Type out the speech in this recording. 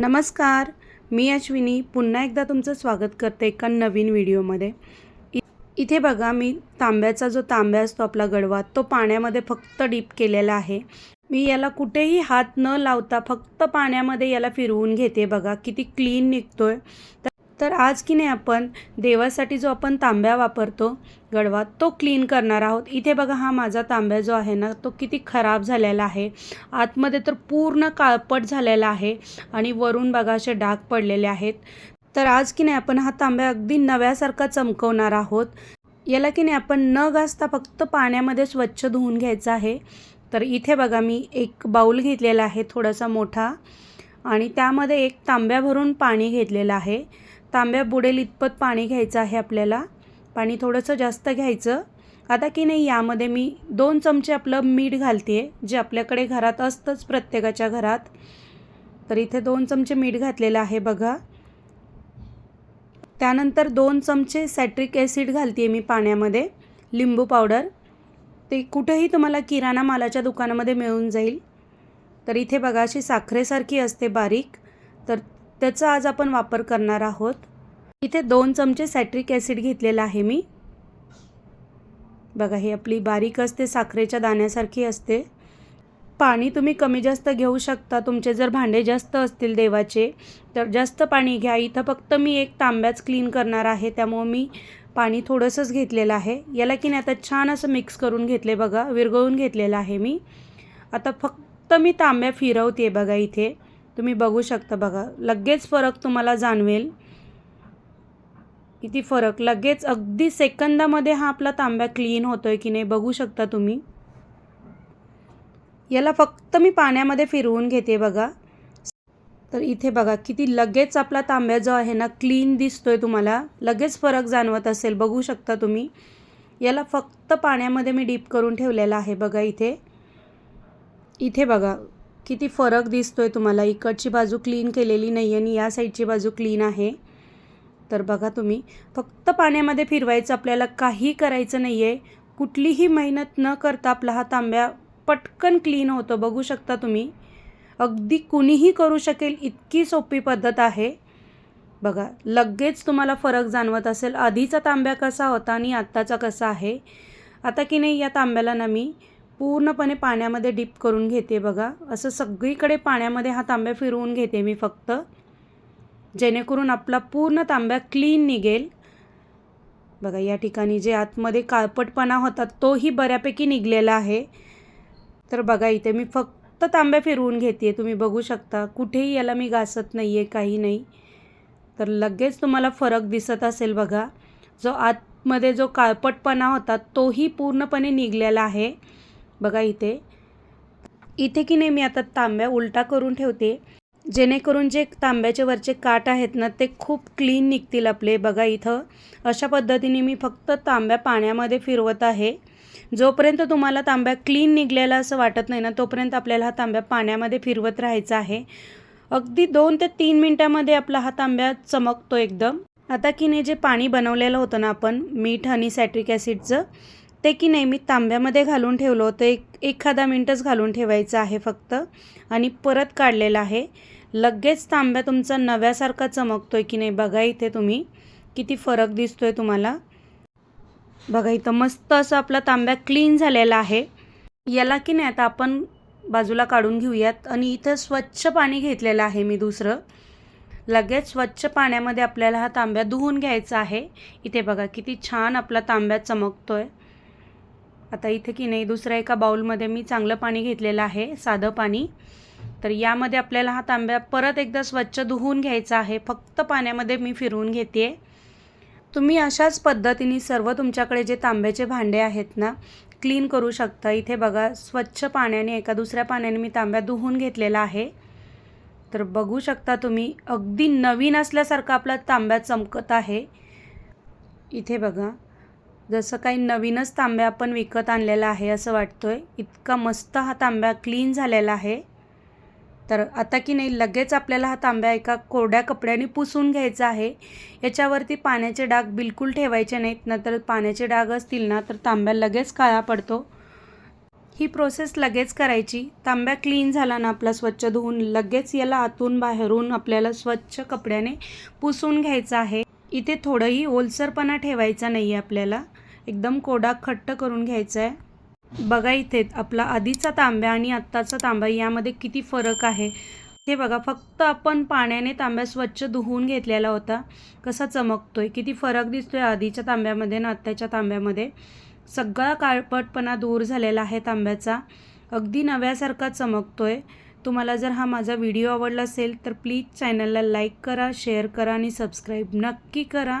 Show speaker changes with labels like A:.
A: नमस्कार मी अश्विनी. पुन्हा एकदा तुमचं स्वागत करते एका नवीन व्हिडिओमध्ये. इथे बघा मी तांब्याचा जो तांब्या असतो आपला गडवा तो पाण्यामध्ये फक्त डीप केलेला आहे. मी याला कुठेही हात न लावता फक्त पाण्यामध्ये याला फिरवून घेते. बघा किती क्लीन निघतोय. तर आज की नाही आपण देवासाठी जो आपण तांब्या वापरतो गडवा तो क्लीन करणार आहोत. इथे बघा हा माझा तांब्या जो आहे ना तो किती खराब झालेला आहे. आतमध्ये तर पूर्ण काळपट झालेला आहे आणि वरून बघा असे डाग पडलेले आहेत. तर आज की नाही आपण हा तांब्या अगदी नव्यासारखा चमकवणार आहोत. याला की नाही आपण न घासता फक्त पाण्यामध्ये स्वच्छ धुवून घ्यायचं आहे. तर इथे बघा मी एक बाऊल घेतलेला आहे थोडासा मोठा. आणि त्यामध्ये एक तांब्या भरून पाणी घेतलेलं आहे. तांब्या बुडेल इतपत पाणी घ्यायचं आहे आपल्याला. पाणी थोडंसं जास्त घ्यायचं. आता की नाही यामध्ये मी दोन चमचे आपलं मीठ घालते जे आपल्याकडे घरात असतंच प्रत्येकाच्या घरात. तर इथे दोन चमचे मीठ घातलेलं आहे बघा. त्यानंतर दोन चमचे सॅट्रिक ॲसिड घालते मी पाण्यामध्ये लिंबू पावडर. ते कुठंही तुम्हाला किराणा मालाच्या दुकानामध्ये मिळून जाईल. तर इथे बघा अशी साखरेसारखी असते बारीक. तर त्याचा आज आपण वापर करणार आहोत. इथे दोन चमचे सॅट्रिक ॲसिड घेतलेला आहे मी. बघा ही आपली बारीक असते साखरेच्या दाण्यासारखी असते. पाणी तुम्ही कमी जास्त घेऊ शकता. तुमचे जर भांडे जास्त असतील देवाचे तर जास्त पाणी घ्या. इथं फक्त मी एक तांब्याच क्लीन करणार आहे. त्यामुळं मी पाणी थोडंसंच घेतलेलं आहे. याला की नाही आता छान असं मिक्स करून घेतले बघा विरघळून घेतलेलं आहे मी. आता फक्त मी तांब्या फिरवते बघा इथे. तुम्ही बघू शकता बघा. लगेच फरक तुम्हाला जाणवेल. किती फरक. लगेच अगदी सेकंदामध्ये हा आपला तांब्या क्लीन होतोय की नाही बघू शकता तुम्ही. याला फक्त मी पाण्यामध्ये फिरवून घेते बघा. तर इथे बघा किती लगेच आपला तांब्या जो आहे ना क्लीन दिसतोय तुम्हाला. लगेच फरक जाणवत असेल बघू शकता तुम्ही. याला फक्त पाण्यामध्ये मी डीप करून ठेवलेला आहे बघा इथे. इथे बघा किती फरक दिसतो आहे तुम्हाला? इकडची बाजू क्लीन केलेली नाही आणि या साईडची बाजू क्लीन आहे. तर बघा तुम्ही फक्त पाण्यामध्ये फिरवायचं आपल्याला काही करायचं नाही आहे कुठलीही मेहनत न करता आपला हा तांब्या पटकन क्लीन होतो. बघू शकता तुम्ही. अगदी कुणीही करू शकेल इतकी सोपी पद्धत आहे. बघा लगेच तुम्हाला फरक जाणवत असेल. आधीचा तांब्या कसा होता आणि आत्ताचा कसा आहे? आता की नाही या तांब्याला ना मी पूर्णपणे पाण्यामध्ये डीप करून घेते बघा. असं सगळीकडे पाण्यामध्ये हा तांब्या फिरवून घेते मी फक्त. जेणेकरून आपला पूर्ण तांब्या क्लीन निघेल. बघा या ठिकाणी जे आतमध्ये काळपटपणा होता तोही बऱ्यापैकी निघलेला आहे. तर बघा इथे मी फक्त तांब्या फिरवून घेते तुम्ही बघू शकता. कुठेही याला मी घासत नाही आहे काही नाही. तर लगेच तुम्हाला फरक दिसत असेल बघा. जो आतमध्ये जो काळपटपणा होता तोही पूर्णपणे निघलेला आहे. बघा इथे. इथे की नाही मी आता तांब्या उलटा करून ठेवते. जेणेकरून जे तांब्याचे वरचे काट आहेत ना ते खूप क्लीन निघतील आपले. बघा इथं. अशा पद्धतीने मी फक्त तांब्या पाण्यामध्ये फिरवत आहे. जोपर्यंत तुम्हाला तांब्या क्लीन निघलेला असं वाटत नाही ना तोपर्यंत आपल्याला हा तांब्या पाण्यामध्ये फिरवत राहायचा आहे. अगदी दोन ते तीन मिनटामध्ये आपला हा तांब्या चमकतो एकदम. आता की नाही जे पाणी बनवलेलं होतं ना आपण मीठ आणि सॅट्रिक ॲसिडचं ते की नाही मी तांब्यामध्ये घालून ठेवलं होतं. एक एखादा मिनटच घालून ठेवायचं आहे फक्त. आणि परत काढलेलं आहे. लगेच तांब्या तुमचा नव्यासारखा चमकतो आहे की नाही. बघा इथे तुम्ही. किती फरक दिसतो आहे तुम्हाला. बघा इथं मस्त असं आपला तांब्या क्लीन झालेला आहे. याला की नाही आता आपण बाजूला काढून घेऊयात. आणि इथं स्वच्छ पाणी घेतलेलं आहे मी दुसरं. लगेच स्वच्छ पाण्यामध्ये आपल्याला हा तांब्या धुवून घ्यायचा आहे. इथे बघा किती छान आपला तांब्या चमकतो आहे आता इथे की नाही दुसऱ्या एका बाऊलमध्ये मी चांगलं पाणी घेतलेलं आहे साधं पाणी. तर यामध्ये आपल्याला हा तांब्या परत एकदा स्वच्छ धुवून घ्यायचा आहे. फक्त पाण्यामध्ये मी फिरवून घेते तुम्ही अशाच पद्धतीने सर्व तुमच्याकडे जे तांब्याचे भांडे आहेत ना क्लीन करू शकता. इथे बघा स्वच्छ पाण्याने एका दुसऱ्या पाण्याने मी तांब्या धुवून घेतलेला आहे. तर बघू शकता तुम्ही अगदी नवीन असल्यासारखा आपला तांब्या चमकत आहे. इथे बघा जसं काही नवीनच तांब्या आपण विकत आणलेला आहे असं वाटतोय. इतका मस्त हा तांब्या क्लीन झालेला आहे. तर आता की नाही लगेच आपल्याला हा तांब्या एका कोरड्या कपड्याने पुसून घ्यायचा आहे. याच्यावरती पाण्याचे डाग बिलकुल ठेवायचे नाहीत नंतर पाण्याचे डाग असतील ना तर तांब्या लगेच काळा पडतो. ही प्रोसेस लगेच करायची. तांब्या क्लीन झाला ना आपला स्वच्छ धुवून लगेच याला आतून बाहेरून आपल्याला स्वच्छ कपड्याने पुसून घ्यायचं आहे. इथे थोडंही ओलसरपणा ठेवायचा नाही आहे आपल्याला. एकदम कोडा खट्ट करून घ्यायचा आहे बघा इथे आपला आधीचा तांब्या आणि आत्ताचा तांब्या यामध्ये किती फरक आहे? हे बघा फक्त आपण पाण्याने तांब्या स्वच्छ धुवून घेतलेला होता. कसा चमकतोय किती फरक दिसतोय आधीच्या तांब्यामध्ये आणि आत्ताच्या तांब्यामध्ये. सगळा काळपटपणा दूर झालेला आहे तांब्याचा. अगदी नव्यासारखा चमकतोय. तुम्हाला जर हा माझा व्हिडिओ आवडला असेल तर प्लीज चॅनलला लाईक करा शेअर करा आणि सबस्क्राईब नक्की करा.